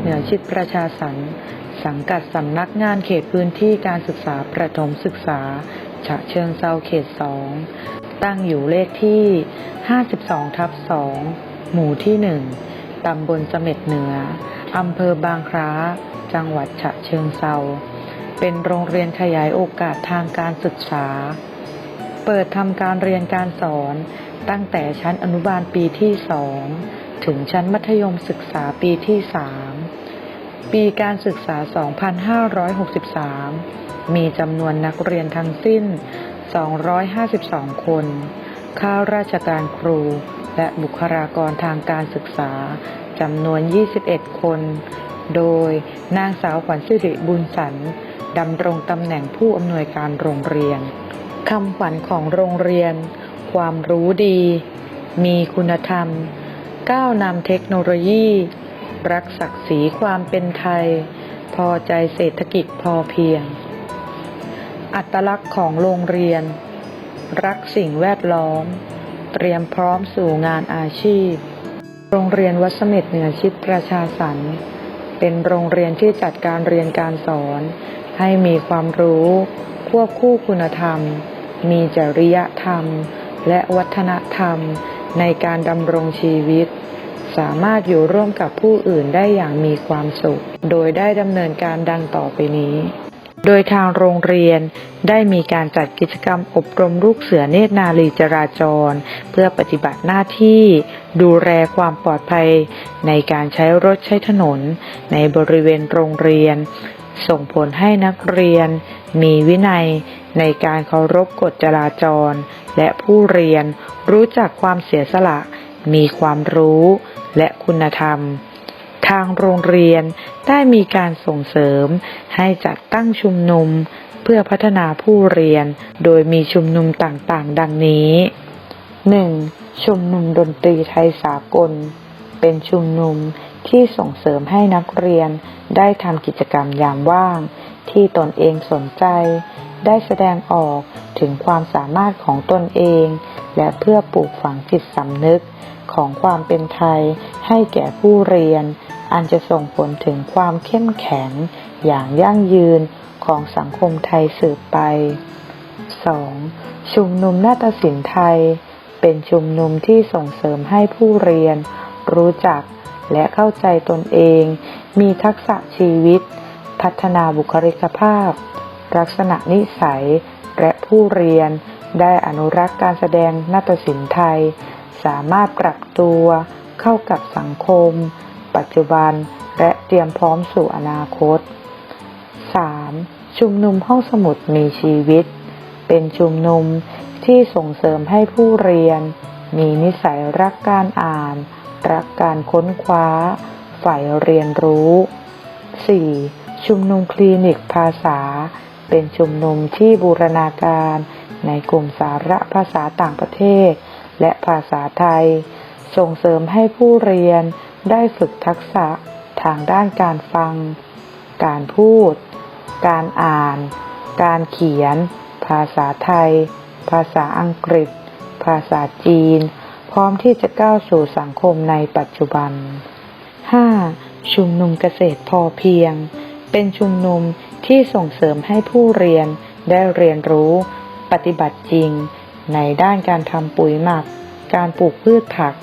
เหนือชิดประชาสรรค์สังกัดสำนักงานเขตพื้นที่การศึกษาประถมศึกษา ฉะเชิงเซาเขต2ตั้งอยู่เลขที่ 52 ทับ 2 หมู่ที่ 1 ตำบลเสม็ดเหนือ อำเภอบางคล้า จังหวัดฉะเชิงเซา เป็นโรงเรียนขยายโอกาสทางการศึกษา เปิดทำการเรียนการสอนตั้งแต่ชั้นอนุบาลปีที่ 2 ถึงชั้นมัธยมศึกษาปีที่ 3 ปีการศึกษา 2563 มีจำนวนนักเรียนทั้งสิ้น 252 คน ข้าราชการครู และบุคลากรทางการศึกษาจำนวน 21 คน โดยนางสาวขวัญสิริบุญสันดำรงตำแหน่งผู้อำนวยการโรงเรียนคำขวัญของโรงเรียน ความรู้ดี มีคุณธรรม ก้าวนำเทคโนโลยี รักศักดิ์ศรีความเป็นไทย พอใจเศรษฐกิจพอเพียง อัตลักษณ์ของโรงเรียน รักสิ่งแวดล้อม เตรียมพร้อมสู่งานอาชีพ โรงเรียนวัดเสม็ดเหนือชิดประชาสรรค์เป็นโรงเรียนที่จัดการเรียนการสอน ให้มีความรู้ ควบคู่คุณธรรม มีจริยธรรม และวัฒนธรรมในการดำรงชีวิต สามารถอยู่ร่วมกับผู้อื่นได้อย่างมีความสุข โดยได้ดำเนินการดังต่อไปนี้ โดยทางโรงเรียนได้มีการจัดกิจกรรมอบรมลูกเสือเนตรนารีจราจร เพื่อปฏิบัติหน้าที่ ดูแลความปลอดภัย ในการใช้รถใช้ถนน ในบริเวณโรงเรียน ส่งผลให้นักเรียน มีวินัยในการเคารพกฎจราจร และผู้เรียนรู้จักความเสียสละ มีความรู้ และคุณธรรม ทางโรงเรียนได้มีการส่งเสริมให้จัดตั้งชุมนุม เพื่อพัฒนาผู้เรียนโดยมีชุมนุมต่างๆ ดังนี้ 1. ชุมนุมดนตรีไทยสากล เป็นชุมนุมที่ส่งเสริมให้นักเรียนได้ทำกิจกรรมยามว่าง ที่ตนเองสนใจ ได้แสดงออกถึงความสามารถของตนเอง และเพื่อปลูกฝังจิตสำนึก ของความเป็นไทยให้แก่ผู้เรียน อันจะส่งผลถึงความเข้มแข็งอย่างยั่งยืนของสังคมไทยสืบไป 2. ชุมนุมนาฏศิลป์ไทย เป็นชุมนุมที่ส่งเสริมให้ผู้เรียน รู้จักและเข้าใจตนเอง มีทักษะชีวิต พัฒนาบุคลิกภาพ ลักษณะนิสัย และผู้เรียนได้อนุรักษ์การแสดงนาฏศิลป์ไทย สามารถปรับตัวเข้ากับสังคม ปัจจุบันและเตรียมพร้อมสู่อนาคต 3. ชุมนุมห้องสมุดมีชีวิต เป็นชุมนุมที่ส่งเสริมให้ผู้เรียน มีนิสัยรักการอ่าน รักการค้นคว้าใฝ่เรียนรู้ 4. ชุมนุมคลินิกภาษา เป็นชุมนุมที่บูรณาการในกลุ่มสาระภาษาต่างประเทศ และภาษาไทย ส่งเสริมให้ผู้เรียนได้ฝึกทักษะทางด้านการฟัง การพูด การอ่าน การเขียน ภาษาไทย ภาษาอังกฤษ ภาษาจีน พร้อมที่จะก้าวสู่สังคมในปัจจุบัน 5. ชุมนุมเกษตรพอเพียง เป็นชุมนุมที่ส่งเสริมให้ผู้เรียนได้เรียนรู้ ปฏิบัติจริง ในด้านการทำปุ๋ยหมัก การปลูกพืชผัก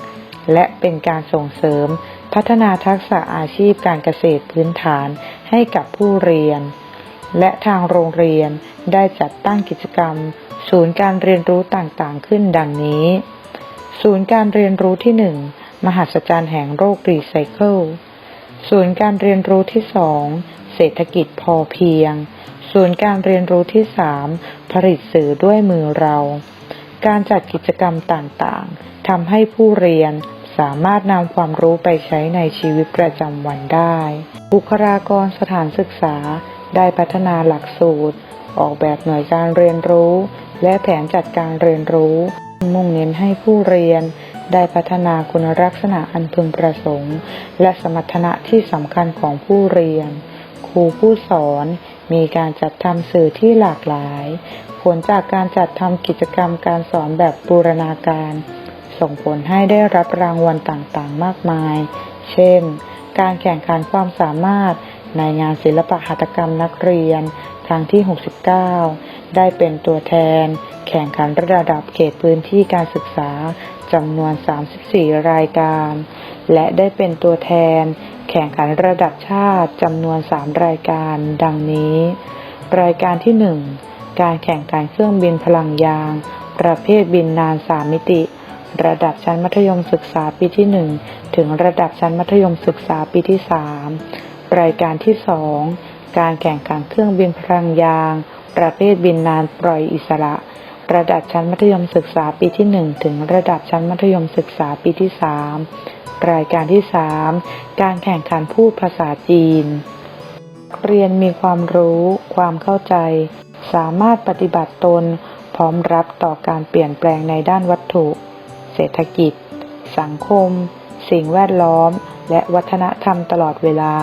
และเป็นการส่งเสริม พัฒนาทักษะอาชีพการเกษตรพื้นฐานให้กับผู้เรียน และทางโรงเรียนได้จัดตั้งกิจกรรม ศูนย์การเรียนรู้ต่างๆ ขึ้นดังนี้ ศูนย์การเรียนรู้ที่ 1 มหัศจรรย์แห่งโรครีไซเคิลศูนย์การเรียนรู้ที่ 2 เศรษฐกิจพอเพียง ศูนย์การเรียนรู้ที่ 3 ผลิตสื่อด้วยมือเรา การจัดกิจกรรมต่างๆทำให้ผู้เรียนสามารถนำความรู้ไปใช้ในชีวิตประจำวันได้ บุคลากรสถานศึกษาได้พัฒนาหลักสูตร ออกแบบหน่วยการเรียนรู้ และแผนจัดการเรียนรู้มุ่งเน้นให้ผู้เรียนได้พัฒนาคุณลักษณะอันพึงประสงค์ และสมรรถนะที่สำคัญของผู้เรียน ครูผู้สอน มีการจัดทำสื่อที่หลากหลาย ผลจากการจัดทำกิจกรรมการสอนแบบบูรณาการ ส่งผลให้ได้รับรางวัลต่างๆ มากมาย เช่น การแข่งขันความสามารถในงานศิลปหัตถกรรมนักเรียน ครั้งที่ 69 ได้เป็นตัวแทน แข่งขันระดับเขตพื้นที่การศึกษาจำนวน 34 รายการ และได้เป็นตัวแทน แข่งขันระดับชาติจำนวน 3 รายการ ดังนี้ รายการที่ 1 การแข่งขันเครื่องบินพลังยาง ประเภทบินนาน 3 มิติ ระดับชั้นมัธยมศึกษาปีที่ 1 ถึงระดับชั้นมัธยมศึกษาปีที่ 3 รายการที่ 2 การแข่งขันเครื่องบินพลังยาง ประเภทบินนานปล่อยอิสระระดับชั้นมัธยมศึกษาปีที่ 1 ถึงระดับชั้นมัธยมศึกษาปีที่ 3 รายการที่ 3 การแข่งขันพูดภาษาจีน เรียนมีความรู้ ความเข้าใจ สามารถปฏิบัติตน พร้อมรับต่อการเปลี่ยนแปลงในด้านวัตถุ เศรษฐกิจ สังคม สิ่งแวดล้อม และวัฒนธรรมตลอดเวลา